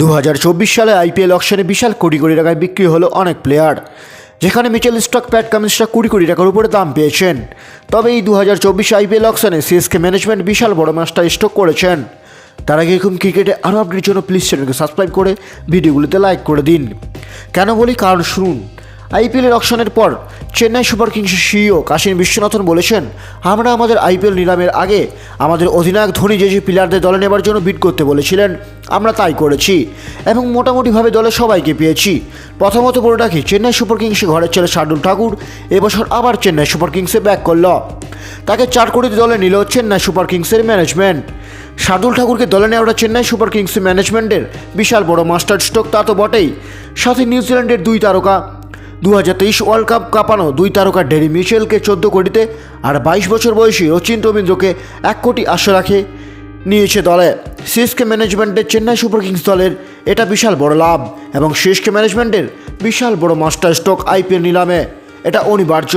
দু হাজার চব্বিশ সালে আইপিএল অকশনে বিশাল কোটি কোটি টাকায় বিক্রি হলো অনেক প্লেয়ার, যেখানে মিচেল স্টক প্যাট কামিন্সরা কুড়ি কোটি টাকার উপরে দাম পেয়েছেন। তবে এই দু হাজার চব্বিশ আইপিএল অকশনে সিএসকে ম্যানেজমেন্ট বিশাল বড় ম্যাচটা স্টক করেছেন। তার আগে এরকম ক্রিকেটে আরও আপডেটের জন্য প্লিজ চ্যানেলকে সাবস্ক্রাইব করে ভিডিওগুলিতে লাইক করে দিন। কেন বলি? কারণ শুনুন আইপিএলের অকশনের পর চেন্নাই সুপার কিংসের সিইও কাশিম বিশ্বনাথন বলেছেন, আমরা আমাদের আইপিএল নিলামের আগে আমাদের অধিনায়ক ধোনি যে যে প্লেয়ারদের দলে নেবার জন্য বিট করতে বলেছিলেন, আমরা তাই করেছি এবং মোটামুটিভাবে দলে সবাইকে পেয়েছি। প্রথমত বলে রাখি চেন্নাই সুপার কিংসে ঘরের ছেলে শার্দুল ঠাকুর, এবছর আবার চেন্নাই সুপার কিংসে ব্যাক করল। তাকে চার কোটি দলে নিল চেন্নাই সুপার কিংসের ম্যানেজমেন্ট শার্দুল ঠাকুরকে দলে নেওয়াটা চেন্নাই সুপার কিংস ম্যানেজমেন্টের বিশাল বড় মাস্টার স্ট্রোক তা তো বটেই। সাথে নিউজিল্যান্ডের দুই তারকা দু হাজার তেইশ ওয়ার্ল্ড কাপ কাঁপানো দুই তারকা ডেরি মিশেলকে চোদ্দ কোটিতে আর বাইশ বছর বয়সী রচিন রবীন্দ্রকে এক কোটি আশা রাখে নিয়েছে দলে। সিএসকে ম্যানেজমেন্টের চেন্নাই সুপার কিংস দলের এটা বিশাল বড় লাভ এবং সিএসকে ম্যানেজমেন্টের বিশাল বড় মাস্টার স্টক আইপিএল নিলামে এটা অনিবার্য।